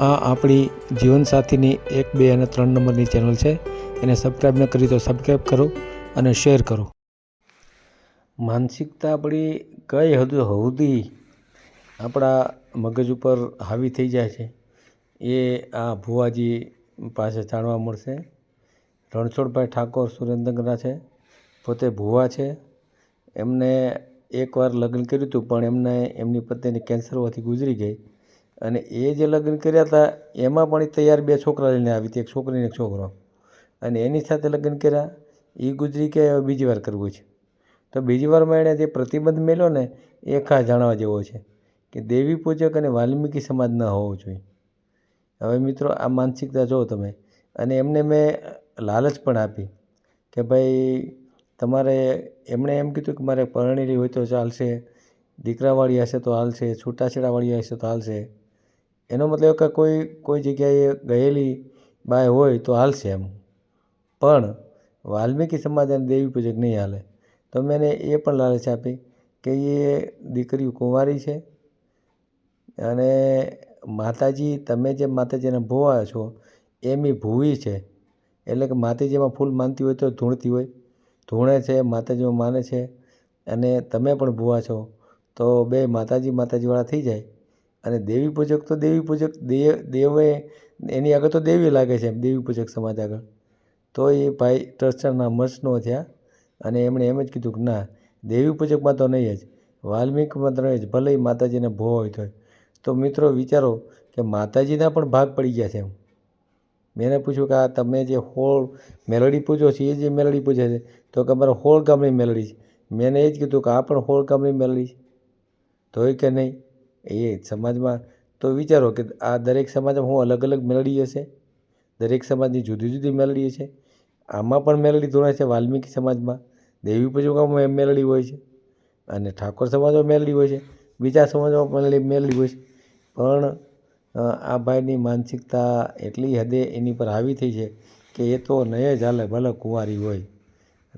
આ આપણી જીવનસાથીની એક, બે અને ત્રણ નંબરની ચેનલ છે. એને સબસ્ક્રાઈબ ન કરી તો સબસ્ક્રાઈબ કરો અને શેર કરો. માનસિકતા આપણી કઈ હદ સુધી આપણા મગજ ઉપર હાવી થઈ જાય છે, એ આ ભુવાજી પાસે જાણવા મળશે. રણછોડભાઈ ઠાકોર સુરેન્દ્રનગરના છે, પોતે ભુવા છે. એમને એકવાર લગ્ન કર્યું હતું, પણ એમને એમની પત્નીને કેન્સર હોવાથી ગુજરી ગઈ. અને એ જે લગ્ન કર્યા હતા એમાં પણ એ તૈયાર બે છોકરા લઈને આવી હતી, એક છોકરી ને એક છોકરો. અને એની સાથે લગ્ન કર્યા એ ગુજરી કે હવે બીજી વાર કરવું છે? તો બીજી વારમાં એણે જે પ્રતિબંધ મેલ્યો ને, એ ખાસ જાણવા જેવો છે કે દેવી પૂજક અને વાલ્મીકી સમાજ ન હોવો જોઈએ. હવે મિત્રો, આ માનસિકતા જુઓ તમે. અને એમને મેં લાલચ પણ આપી કે ભાઈ, તમારે એમણે એમ કીધું કે મારે પરણેલી હોય તો ચાલશે, દીકરાવાળી હશે તો હાલશે, છૂટાછેડાવાળી હશે તો હાલશે. એનો મતલબ કે કોઈ કોઈ જગ્યાએ ગયેલી બાય હોય તો હાલશે એમ. પણ વાલ્મીકી સમાજ અને દેવી પૂજક નહીં હાલે. તો મેં એને એ પણ લાલચ આપી કે એ દીકરી કુંવારી છે અને માતાજી, તમે જે માતાજીના ભુવા છો, એમ એ ભૂવી છે. એટલે કે માતાજીમાં ફૂલ માનતી હોય તો ધૂણતી હોય, ધૂણે છે, માતાજીમાં માને છે અને તમે પણ ભુવા છો, તો બે માતાજી માતાજીવાળા થઈ જાય. અને દેવી પૂજક તો દેવી પૂજક, દેવ, દેવે, એની આગળ તો દેવી લાગે છે એમ, દેવી પૂજક સમાજ આગળ. તો એ ભાઈ ટ્રસ્ટના મસનો થયા અને એમણે એમ જ કીધું કે ના, દેવી પૂજકમાં તો નહીં જ, વાલ્મીકીમાં તો જ, ભલે માતાજીને ભો હોય તો તો મિત્રો વિચારો કે માતાજીના પણ ભાગ પડી ગયા છે એમ. મેં એને પૂછ્યું કે આ તમે જે હોળ મેલડી પૂજો છે, એ જે મેલડી પૂજે છે, તો કે અમારે હોળ ગામની મેલડી છે. મેં એને એ જ કીધું કે આ પણ હોળ ગામની મેલડી છે. તોય કે નહીં? એ સમાજમાં તો વિચારો કે આ દરેક સમાજમાં હું અલગ અલગ મેલડી હશે? દરેક સમાજની જુદી જુદી મેલડી હશે? આમાં પણ મેલડી ધોણે છે વાલ્મીકી સમાજમાં? દેવી પૂજકમાં મેલડી હોય છે. અને ઠાકોર સમાજમાં મેલડી હોય છે. બીજા સમાજમાં પણ મેલડી હોય છે. પણ આ ભાઈની માનસિકતા એટલી હદે એની પર હાવી થઈ છે કે એ તો નહીં જ હાલે ભલે કુંવારી હોય.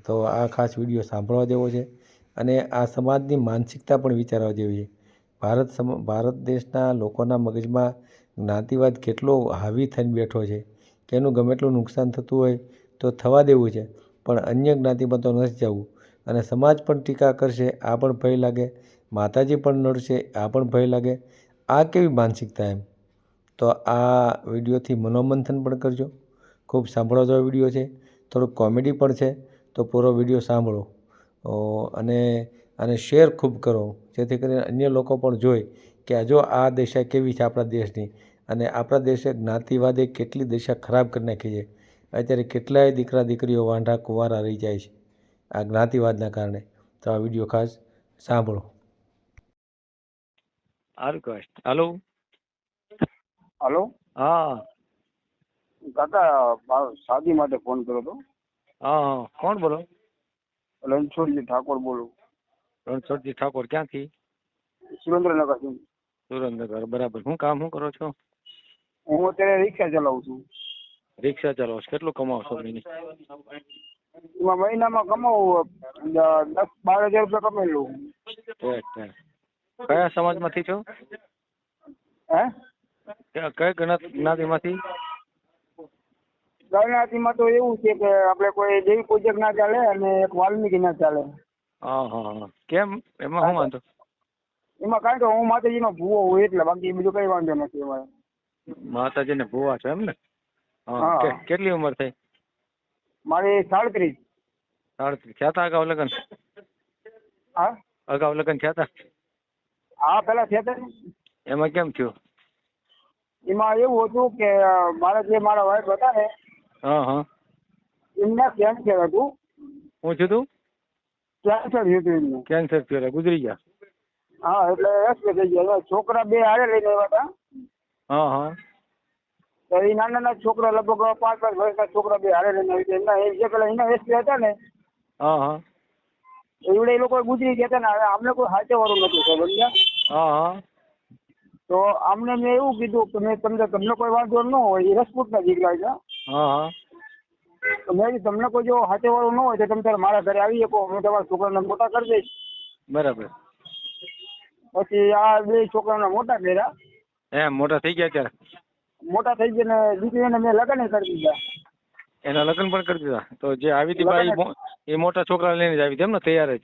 તો આ ખાસ વીડિયો સાંભળવા જેવો છે. અને આ સમાજની માનસિકતા પણ વિચારવા જેવી છે. ભારત સમ, ભારત દેશના લોકોના મગજમાં જ્ઞાતિવાદ કેટલો હાવી થઈને બેઠો છે? કે એનું ગમે એટલું નુકસાન થતું હોય તો થવા દેવું છે, પણ અન્ય જ્ઞાતિમાં તો નથી જવું. અને સમાજ પણ ટીકા કરશે, આ પણ ભય લાગે. માતાજી પણ નડશે, આ પણ ભય લાગે. આ કેવી માનસિકતા એમ? તો આ વિડીયોથી મનોમંથન પણ કરજો. ખૂબ સાંભળવા જેવો વીડિયો છે. થોડુંક કોમેડી પણ છે. તો પૂરો વીડિયો સાંભળો. અને અને શેર ખૂબ કરો. જેથી કરીને અન્ય લોકો પણ જોઈ કે જો આ દિશા કેવી છે આપણા દેશની. અને આપણા દેશે જ્ઞાતિવાદે કેટલી દિશા ખરાબ કરી નાખી છે. અત્યારે કેટલાય દીકરા દીકરીઓ વાંઢા કુંવારા રહી જાય છે. આ જ્ઞાતિવાદના કારણે. તો આ વીડિયો ખાસ સાંભળો. સારું કહેવાય હાલો હલો હા. કાકા મારો શાદી માટે ફોન કર્યો હતો. હા હા. કોણ બોલો? રણછોડજી ઠાકોર બોલું. રણછોડજી ઠાકોર ક્યાંથી? સુરેન્દ્રનગરથી સુરેન્દ્રનગર બરાબર. શું કામ શું કરો છો? હું અત્યારે રિક્ષા ચલાવું છું. રિક્ષા ચલાવો છો. કેટલું કમાવો છો એમાં મહિનામાં કમાવું દસ બાર હજાર રૂપિયા કમાઈ લઉં. કયા સમાજમાંથી છો? હે? કઈ જ્ઞાતિ જ્ઞાતિમાંથી ગણનાથીમાં તો એવું છે કે આપણે કોઈ દેવી પૂજક ના ચાલે અને એક વાલ્મીકી ના ચાલે. હા હા હા. કેમ? એમાં શું વાંધો? એમાં કારણ કે હું માતાજીનો ભૂવો હોય એટલે બાકી બીજું કઈ વાંધો નથી અમારે માતાજીને ભુવા છો એમ ને હા. હા. કેટલી ઉંમર થઈ? મારી સાડત્રીસ. સાડત્રીસ. થયા હતા અગાઉ લગ્ન? હા? અગાઉ લગ્ન થયા હતા હા પેલા થયા હતા. એમાં કેમ થયું? એમાં એવું હતું કે મારા જે મારા વાઈફ હતા ને હા હા. એમને કેન્સર હતું શું થયું હતું કેન્સર હતું એમને. કેન્સર થયું ગુજરી ગયા? હા એટલે એક્સરે થઈ ગયા. છોકરા બે હારે લઈને આવ્યા હતા. હા હા. તો એ નાના નાના છોકરા લગભગ પાંચ પાંચ વર્ષના છોકરા બે હારે લઈને આવી એમના જે પેલા એના એસપી હતા ને હા હા. એવડે એ લોકો ગુજરી ગયા હતા ને હવે અમને કોઈ હાથે વાળું નતું ખબર સમજ્યા? હા હા. તો અમને મેં એવું કીધું કે મેં તમને તમને કોઈ વાંધો ન હોય એ રસપૂતના દીકરા છે. હા હા. મેં તમને કોઈ જો હાથે વાળું ન હોય તો તમે તારે મારા ઘરે આવી શકો હું તમારા છોકરાને મોટા કરી દઈશ. બરાબર. પછી આ બે છોકરાને મોટા કર્યા. એમ મોટા થઈ ગયા ત્યારે મોટા થઈ ગયા ને દીકરીને મેં લગ્ન કરી દીધા. એના લગ્ન પણ કરી દીધા? તો જે આવી હતી એ મોટા છોકરા લઈને જ આવી હતી એમ ને? તૈયાર જ.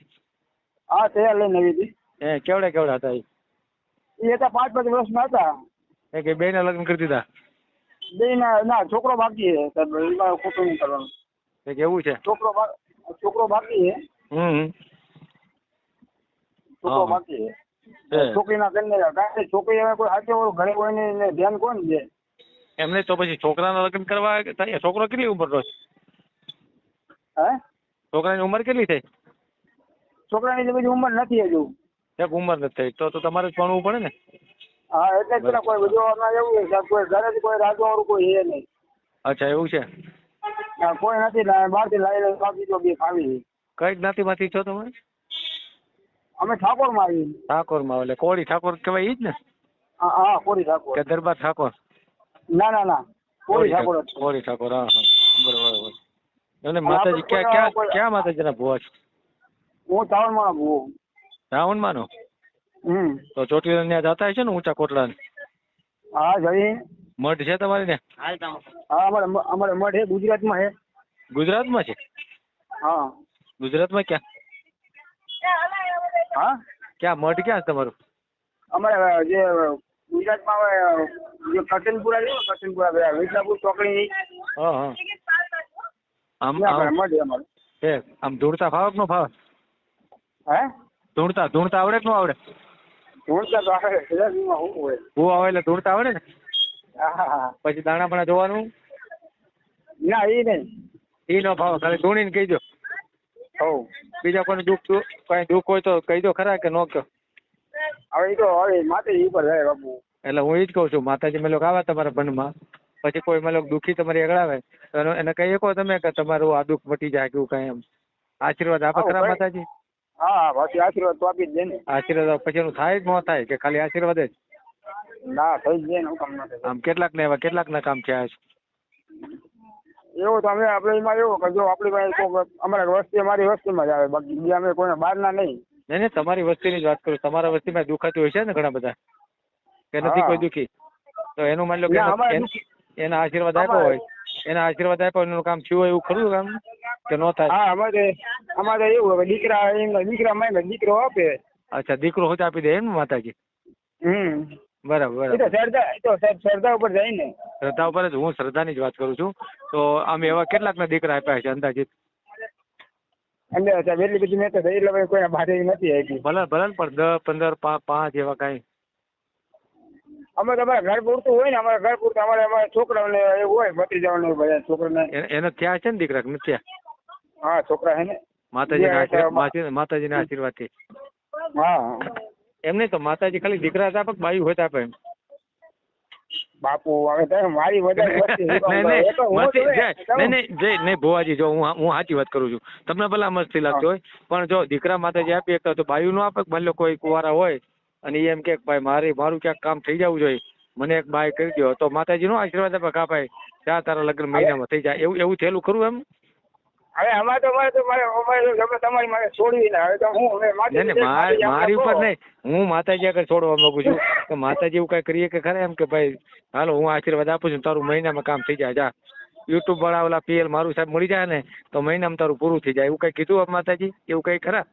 હા તૈયાર લઈને આવી હતી. એ કેવડા કેવડા હતા એ? એ હતા પાંચ પાંચ વર્ષના હતા. એ કે બે ના લગ્ન કરી દીધા? બે ના ના છોકરો બાકી છે સાહેબ. એમાં ખોટું નહીં કરવાનું? એ એવું છે? છોકરો છોકરો બાકી છે? હમ. છોકરો બાકી છે? છે. છોકરીના કરીને કારણ કે છોકરી હવે કોઈ હાથે વાળું ઘરે હોય ને ધ્યાન કોણ દે? એમને તો પછી છોકરાના લગ્ન કરવા થાય. છોકરો કેટલી ઉંમરનો છે? હે? છોકરાની ઉંમર કેટલી થઈ? છોકરાની બધી ઉંમર નથી હજુ. એક ઉંમર નથી થઈ. તો તો તમારે જ ભણવું પડે ને. હા એટલે જ કોઈ વિધવાના એવું છે કોઈ ઘરે જ કોઈ રાજુ વાળું કોઈ હે નહીં. અચ્છા એવું છે? હા, કોઈ નથી બહારથી લાવી બાકી તો બે ખાવી કઈ જ્ઞાતિમાંથી છો તમે? અમે ઠાકોરમાં આવી ઠાકોરમાં એટલે કોળી ઠાકોર કહેવાય ઈ જ ને? હા હા કોળી ઠાકોર. કે દરબાર ઠાકોર? ના ના ના કોળી ઠાકોર કોળી ઠાકોર હા હા બરાબર એટલે અને માતાજી ક્યાં ક્યાં ક્યાં માતાજીના ભુવા છે? હું ચાવણમાં ભૂવો. રાવણમાં નો? તો ચોટીલા ત્યાં જતા હશે ને ઊંચા કોટલા હા જઈ મઠ છે તમારે ત્યાં? હા અમારે અમારે મઠ છે ગુજરાતમાં છે. ગુજરાતમાં છે? હા. ગુજરાતમાં ક્યાં? હા? ક્યાં? મઠ ક્યાં છે તમારું? અમારે જે ગુજરાતમાં હવે જે કરટનપુરા છે ને વિજાપુર ચોકડી. હા હા. આમ મઠ છે અમારે. છે આમ ધૂળતા ફાવક નો ફાવે? હે? ધૂળતા ધૂળતા આવડે કે નો આવડે? તો આવે હોય. ભૂ આવે એટલે ધૂળતા આવડે ને? હા. પછી દાણા પણ જોવાનું? ના એ નહીં. ઈ નો ભાવ ખાલી ધૂણીને કહી દો હવ બીજા કોઈ દુઃખ કઈ દુઃખ હોય તો કહી દો ખરા કે નો કહો? હવે એ તો હવે માતાજી ઉપર પર જાય બાપુ. એટલે હું એ જ કહું છું માતાજી મેં લોકો આવે તમારા મનમાં. પછી કોઈ મેં લોકો દુઃખી તમારી આગળ આવે તો એને કહી શકો તમે કે તમારું આ દુઃખ મટી જાય કે એવું કઈ એમ. આશીર્વાદ આપે ખરા માતાજી. હા બાકી આશીર્વાદ તો આપી જ દે ને. આશીર્વાદ પછી એનું થાય જ ન થાય કે ખાલી આશીર્વાદ જ? ના થઈ જ જાય ને કામ ના આમ કેટલાક ને એવા કેટલાક ના કામ થયા છે એવું તો અમે આપણે એમાં એવું કે જો આપણી પાસે અમારા વસ્તી અમારી વસ્તીમાં જ આવે. બાકી બીજા અમે કોઈને બહારના નહીં. નહીં નહીં તમારી વસ્તીની જ વાત કરું. તમારા વસ્તીમાં દુખાતું હોય છે ને ઘણા બધા? કે નથી કોઈ દુખી? તો એનું માની લો કે એના આશીર્વાદ આપ્યો હોય એના આશીર્વાદ આપ્યો એનું કામ થયું હોય એવું ખરું કામ? કે ન થાય? હા અમારે અમારે એવું હોય કે દીકરા એમ દીકરા માંગે દીકરો આપે. અચ્છા દીકરો હોત આપી દે એમ ને માતાજી? હમ. બરાબર એ તો બરાબર શ્રદ્ધા એ તો સાહેબ શ્રદ્ધા ઉપર જાય ને. શ્રદ્ધા ઉપર જ હું શ્રદ્ધાની જ વાત કરું છું. તો આમ એવા કેટલાકના દીકરા આપ્યા છે અંદાજિત? એટલે સાહેબ એટલી બધી મેં તો એટલે ભાઈ કોઈને બારે નથી આપી. ભલે ભલે ને પણ દસ પંદર પા- પાંચ એવા કાંઈ. અમે તો અમારા ઘર પૂરતું હોય ને અમારા ઘર પૂરતું અમારે અમારા છોકરાઓને એવું હોય ભત્રીજાઓને એવું બધા છોકરાને એને- એને થયા છે ને દીકરા કે નથી થયા? હા છોકરા હે ને? માતાજીના જે આશીર્વાદ આમાં- માસી- માતાજીના હા. એમ નહીં તો માતાજી ખાલી દીકરા આપે કે બાયું હોય આપે એમ. બાપુ હવે તો મારી વધારે તમે- ભુવાજી જો હું હું સાચી વાત કરું છું. તમને ભલા મસ્તી લાગતી હોય પણ જો દીકરા માતાજી આપી એક તો બાયું નો આપે માની લો કોઈ કુવારા હોય અને એમ કે ભાઈ મારે મારું ક્યાંક કામ થઈ જવું જોઈએ. મને એક બાય કરી દો તો માતાજી નો આશીર્વાદ આપે કા ભાઈ ચા તારા લગ્ન મહિનામાં થઈ જાય. એવું એવું થયેલું ખરું એમ? હવે અમારે તો મારે તો મારે અમારે તો તમારી મારે છોડવી ના હવે તો હું હવે નહીં માર- ઉપર. નહીં. હું માતાજી આગળ છોડવા માંગુ છું. કે માતાજી એવું કઈ કરીએ કે ખરા એમ કે ભાઈ હાલો હું આશીર્વાદ આપું છું તારું મહિનામાં કામ થઈ જાય જા. યુટ્યુબ વાળા ઓલા પીએલ મારું સાહેબ મળી જાય ને તો મહિનામાં તારું પૂરું થઈ જાય. એવું કઈ કીધું માતાજી? એવું કઈ ખરા?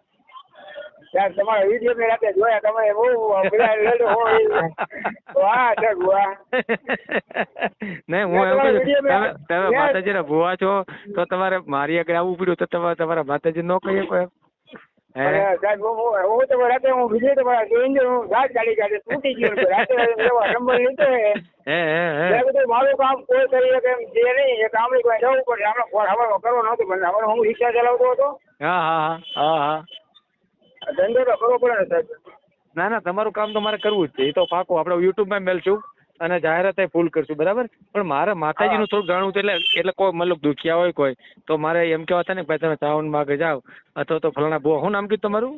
યાર તમારા વીડિયો મેં રાતે જોયા તમે બહુ બધા લેડો હોય વાહ છે વાહ નહીં હું મેં એમ કહું તમે તમે માતાજીના ભુવા છો તો તમારે મારી આગળ આવવું પડ્યું તો તમારે તમારા માતાજી નો કહીએ કોઈ સાહેબ હું હું- હું તો રાતે હું વીડિયો તમારા જોઈને હું રાત ગાડી ગાડી તૂટી ગયો રાતે નંબર લીધો હે હે મારું કામ કોઈ કરી શકે એમ છે નહીં એ કામ કોઈ જવું પડે. આપણે ફોન હવે કરવો નહોતો હવે હું રિક્ષા ચલાવતો હતો. હા હા હા હા હા. ધંધો તો કરવો પડે ને સાહેબ. ના ના તમારું કામ તો મારે કરવું જ છે. એ તો પાકું. આપણે યુટ્યુબમાં મેલશું અને જાહેરાત ફૂલ કરશું બરાબર? પણ મારે માતાજીનું થોડુંક જાણવું એટલે એટલે કોઈ મતલબ દુખિયા હોય કોઈ તો મારે એમ કહેવા થાય ને ભાઈ તમે ચાવન માગે જાઓ અથવા તો ફલાણા ભુવા. શું નામ કીધું તમારું?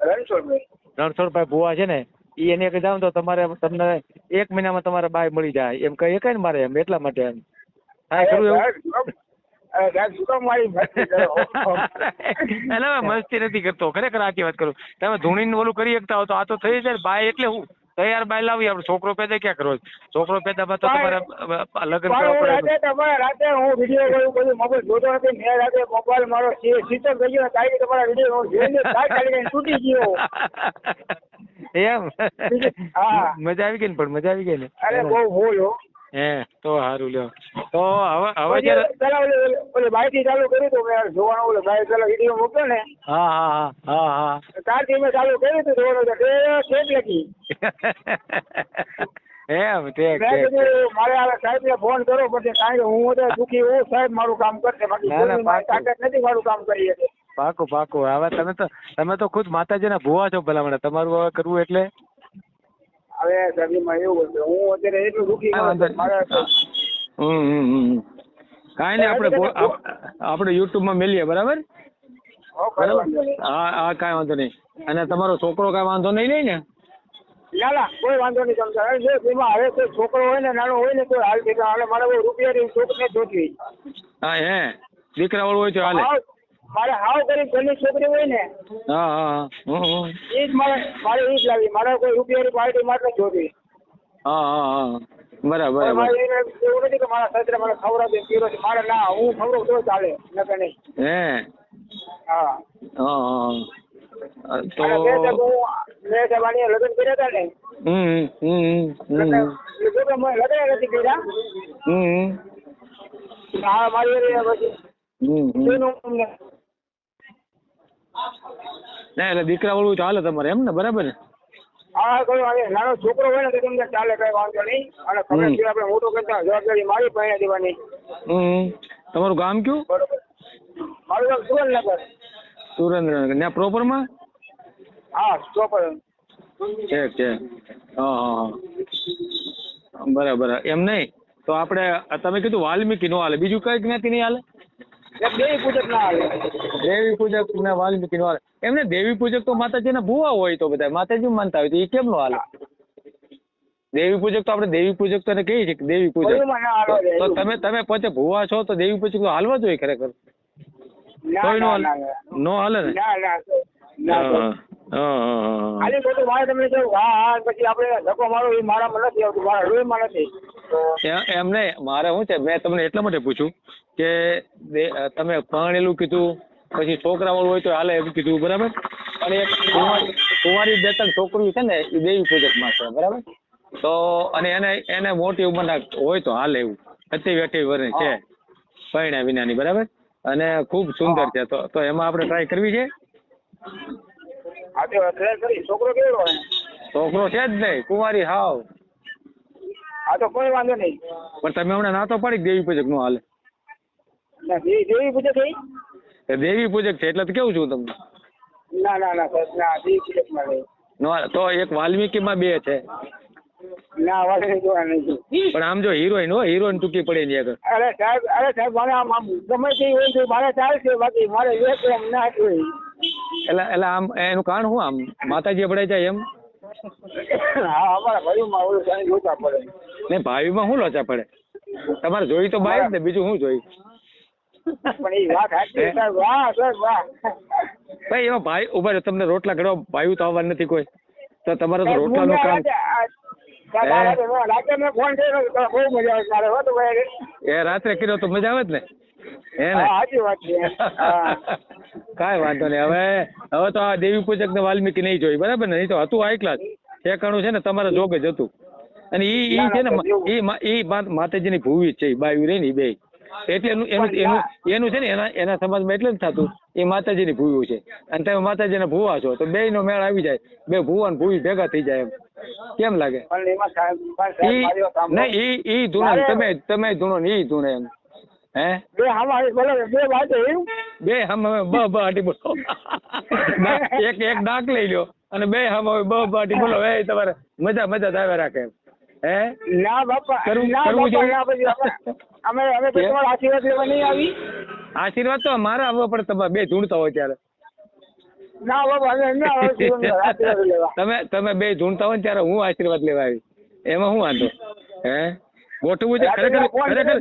રણછોડભાઈ. રણછોડભાઈ ભુવા છે ને? એ એને જાઓ ને તો તમારે તમને એક મહિનામાં તમારે બાય મળી જાય. એમ કહી શકાય ને મારે એમ? એટલા માટે એમ. થાય ખરું એવું? મસ્તી નથી કરતો. ખરેખર આખી વાત કરું. તમે ધૂણી ઓલું કરી શકતા હો તો આ તો થઈ જાય બાય એટલે હું તૈયાર બાય લાવી આપણે છોકરો પેદા ક્યાં કરો? છોકરો પેદામાં તો તમારે લગ્ન કરવા પડે રાતે તમારે રાતે હું વીડિયો જોયું બધું મોબાઈલ જોતો નથી. મેં રાતે મોબાઈલ મારો સ્વિચ ઓફ થઈ ગયો કાંઈ તમારા વીડિયો જોઈને કરીને તૂટી ગયો. એમ. મજા આવી ગઈ ને પણ મજા આવી ગઈ ને. અરે બહુ ભૂલ હો તો સારું લ્યો. તો હવે હવે જયારે ઓલે બાઈક બાઈકથી ચાલુ કર્યું હતું મેં જોવાનું ઓલે બાઈક પેલા વીડિયો મૂક્યો ને. હા હા હા હા હા. ત્યારથી મેં ચાલુ કર્યું હતું જોવાનું તો તે ઠેક લખી એમ કીધું મારે આ સાહેબને ફોન કરો પછી કારણ કે હું તો દુઃખી હું સાહેબ મારું કામ કરશે બાકી ના, ના. તાકાત નથી મારું કામ કરી શકે. પાકું પાકું. હવે તમે તો તમે તો ખુદ માતાજીના ભુવા છો ભલામણ. તમારું હવે કરવું એટલે હવે સભીમાં એવું છે હું અત્યારે એટલું દુઃખી હમ હમ હમ. કાંઈ નહીં આપણે આપણે યુટ્યુબમાં મેલીએ બરાબર? હો, બરાબર? હા હા કાંઈ વાંધો નહીં. અને તમારો છોકરો કાંઈ વાંધો નહીં લઈ ને? ના ના કોઈ વાંધો નહીં તારે એમાં હવે કોઈ છોકરો હોય ને નાનો હોય ને તો હાલ ભેગા હાલે મારે બહુ રૂપિયાની છોકરી જોતી. હા હે. દીકરાવાળું હોય તો હાલે. મારે હાવ કરી ઘરની છોકરી હોય ને હા હા. એ જ મારે મારે એ જ લાવી. મારે કોઈ રૂપિયાની પાર્ટી માટે જોતી હા હા હા. બરાબર મારે એવું નથી કે મારા સસરા મને ખવડાવે પીરો છે. મારે ના હું ખવડાવું તો ચાલે નકર નહીં. હે? હા. હા તો મેં આની લગ્ન કર્યા હતા ને હમ હમ લગ્ન લગ્ન નથી કર્યા. હમ હા મારી પછી હમ હમ. ના એટલે દીકરા વાળું ચાલે તમારે એમ ને? બરાબર ને? હા કોઈ વાંધો નાનો છોકરો હોય ને તો તમને ચાલે કઈ વાંધો નહીં. અને હમ. છે આપણે મોટો કરતા જવાબદારી મારી પાસે દેવાની. હમ. તમારું ગામ કયું? બરોબર. મારું ગામ સુરેન્દ્રનગર. સુરેન્દ્રનગર. પ્રોપરમાં? હા પ્રોપર ઠીક છે હા હા. બરાબર. એમ નહીં? તો આપણે તમે કીધું વાલ્મીકી નો હાલે. બીજું કઈ જ્ઞાતિ નહીં હાલે? દેવી પૂજક ના દેવી પૂજક ને વાલ્મીકી નો હાલે એમને દેવી પૂજક તો માતાજીના ભુવા હોય તો બધા. માતાજી માનતા હોય તો એ કેમ નો હાલે? દેવી પૂજક તો આપણે દેવી પૂજક તો કહીએ છીએ કે દેવી પૂજક. તો તમે તમે પોતે ભુવા છો તો દેવી પૂજક તો હાલવા જોઈએ ખરેખર. ના કોઈ નો ના હાલે ના નો. ને ના? ના ના હા હા હા હા ખાલી ખોટું મારે તમને કહ્યું હા હા પછી આપણે ધક્કો મારો એ મારામાં નથી આવતું. મારા લોહીમાં નથી. એમ નહીં મારે શું છે મેં તમને એટલા માટે પૂછ્યું કે તમે પરણેલું કીધું પછી છોકરા વાળું હોય તો હાલે એમ કીધું બરાબર? અને એક કુંવારી ત્રણ છોકરી છે ને એ દેવી પૂજકમાં છે બરાબર? તો અને એને એને મોટી ઉંમરના હોય તો હાલે એવું. અઠ્યાવી અઠ્યાવી વર્ષની છે પરણ્યા વિનાની બરાબર? અને ખૂબ સુંદર છે તો તો એમાં આપણે ટ્રાય કરવી છે? છોકરો છે જ નહીં કુંવારી હાવ. હા તો કોઈ વાંધો નહીં. પણ તમે હમણાં ના તો પાડી દેવી પૂજક નો હાલે? ના દેવી દેવી પૂજક એ દેવી પૂજક છે એટલે તો કેવું છું તમને? ના ના ના સાહેબ ના દેવી પૂજકમાં નહીં તો એક વાલ્મીકીમાં બે છે. ના વાંધો જોવા નહીં પણ આમ જો હિરોઈન હોય હિરોઈન ટૂંકી પડે ની આગળ. અરે સાહેબ અરે સાહેબ મારે આમ આમ ગમે તે હોય તો મારે ચાલશે બાકી મારે એક એમ ના એટલે એટલે આમ એનું કારણ શું આમ? માતાજી પડાઈ જાય એમ? હા અમારા ભાઈઓમાં ઓલું સાંઈ જોતા પડે. ને ભાવિમાં શું લોચા પડે? તમારે જોઈ તો બાઈ જ ને બીજું શું જોઈ? પણ એ વાત સાચી સાહેબ. વાહ સાહેબ વાહ. ભાઈ એમાં ભાઈ ઊભા તમને રોટલા ઘડવા ભાઈ તો આવવા નથી કોઈ. તો તમારે તો રોટલાનું કામ રાતે મેં ફોન કર્યો બહુ મજા આવે મારે હો તો એ રાત્રે કર્યો તો મજા આવે જ ને? હે ને? સાચી વાત છે. કાંઈ વાંધો નહીં. હવે હવે તો આ દેવી પૂજક ને વાલ્મીકી નહીં જોઈ બરાબર ને? નહીં તો હતું આ ક્લાસ ઠેકાણું છે ને તમારા જોગ જ હતું. અને ઈ ઈ છે ને એ ના, ઈ ઈ મા- માતાજીની ભૂવી છે ઈ બાયું રહી ને બે એટલે એનું એનું એનું છે ને એના એના સમાજમાં એટલે જ થતું. એ માતાજીની ભૂવ્યું છે. અને તમે માતાજીના ભૂવા છો તો બે નો મેળ આવી જાય. બે ભૂવા ને ભૂવી ભેગા થઈ જાય એમ. કેમ લાગે. નહીં ઈ ઈ ધૂણે તમે તમે ધૂણો ને ઈ ધૂણે એમ. હે? બે હમારી બોલો બે વાત બે હમ હવે બ બ હાટી બોલો. એક એક ડાક લઈ લ્યો અને બે હમ હવે બ બ હાટી બોલો. એ તમારે મજા મજા દાવે રાખે એમ. હે? ના બાપા કરવું- જોઈએ? અમે અમે તમારા આશીર્વાદ લેવા નહીં આવી. આશીર્વાદ તો મારા આવવા પડે તમારે બે ધૂણતા હોય ત્યારે. ના લેવા. તમે તમે બે ધૂણતા હોય ત્યારે હું આશીર્વાદ લેવા આવી એમાં શું વાંધો? હે? ગોઠવું છે? ખરેખર ખરેખર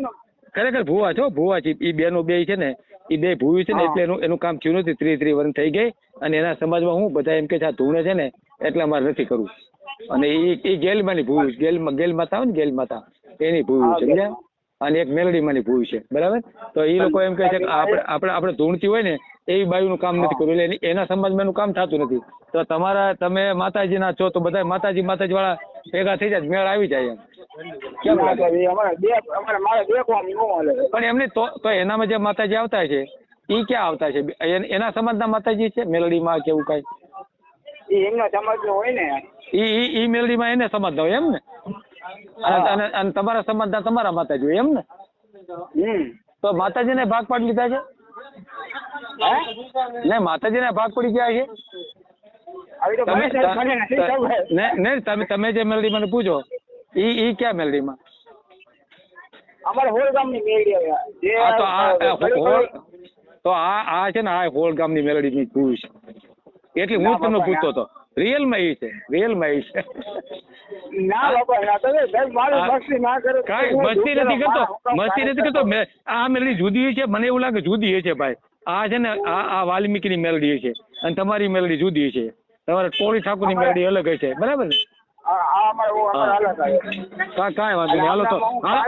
ખરેખર ભૂવા છો? ભૂવા છે. એ બેનો બે છે ને એ બે ભૂવી છે ને એટલે એનું એનું કામ થયું નથી. ત્રી ત્રી વર્ષ થઈ ગઈ અને એના સમાજમાં હું બધા એમ કે છે આ ધૂણે છે ને એટલે અમારે નથી કરવું. અને એ ગેલમાંની ભૂવી ગેલ ગેલ માતા હોય ને ગેલ માતા એની ભૂવી સમજ્યા? અને એક મેલડીમાંની ભૂલ છે બરાબર? તો એ લોકો એમ કહે છે કે આપણે આપણે આપણે ધૂણતી હોય ને એવી બાયુનું કામ નથી કર્યું. એટલે એના સમાજમાં એનું કામ થતું નથી. તો તમારા તમે માતાજીના છો તો બધા માતાજી માતાજી વાળા ભેગા થઈ જાય મેળ આવી જાય એમ. એ પણ એમની તો તો એનામાં જે માતાજી આવતા છે એ ક્યાં આવતા છે? એન- સમાજના માતાજી છે? મેલડીમાં માં કેવું કાંઈ? એમના સમાજ હોય ને. ઈ ઈ મેલડી મેલડીમાં એને સમાજના હોય એમ ને? અને તમારા સમાજના તમારા માતાજી એમ ને? તો માતાજીને ભાગ પાડી લીધા છે? ને માતાજીને ભાગ પડી ગયા છે? તમે. ને ને તમે જે મેલડી મને પૂછો ઈ ઈ ક્યાં મેલડીમાં? અમારે હોળ ગામની. આ તો આ આ હોળ તો આ આ છે ને આ હોળ ગામની મેલડીની પૂછ. એટલે હું જ તમને પૂછતો હતો. રિયલમાં ઈ છે રિયલમાં ઈ છે. ના બાપા ના તમે સાહેબ મારે આ- મસ્તી ના કરો કાંઈ મસ્તી નથી કરતો. મસ્તી નથી કરતો. આ મેલડી જુદી છે મને એવું લાગે જુદી છે ભાઈ. આ છે ને આ આ વાલ્મીકીની મેલડી છે અને તમારી મેલડી જુદી છે. તમારે ટોળી ઠાકોરની મેલડી અલગ છે. બરાબર ને કાંઈ વાંધો નહીં. હાલો તો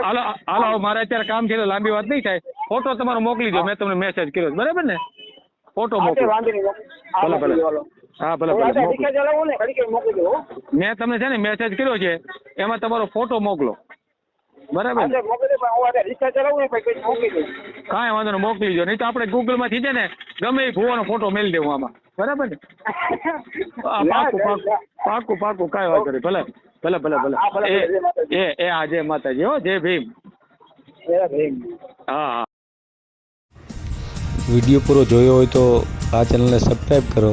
હાલો હાલો મારે અત્યારે કામ છે એટલે લાંબી વાત નહીં થાય. ફોટો તમારો મોકલી દો મેં તમને મેસેજ કર્યો બરાબર ને? ફોટો મોકલો. ભલે, ભલે. હા ભલે આ. મેં તમને છે ને મેસેજ કર્યો છે એમાં તમારો ફોટો મોકલો. બરાબર. કાંઈ વાંધો નહીં મોકલી દો નહીં તો આપણે ગૂગલમાંથી છે ને ગમે એ ભૂવાનો ફોટો મેળી દેવું આમાં. બરાબર ને? પાકું પાકું પાકું પાકું કાંઈ વાંધો નહીં. ભલે ભલે ભલે ભલે. એ એ એ હા જય માતાજી હો જય ભીમ. હા હા. વીડિયો પૂરો જોયો હોય તો આ ચેનલને સબસ્ક્રાઈબ કરો.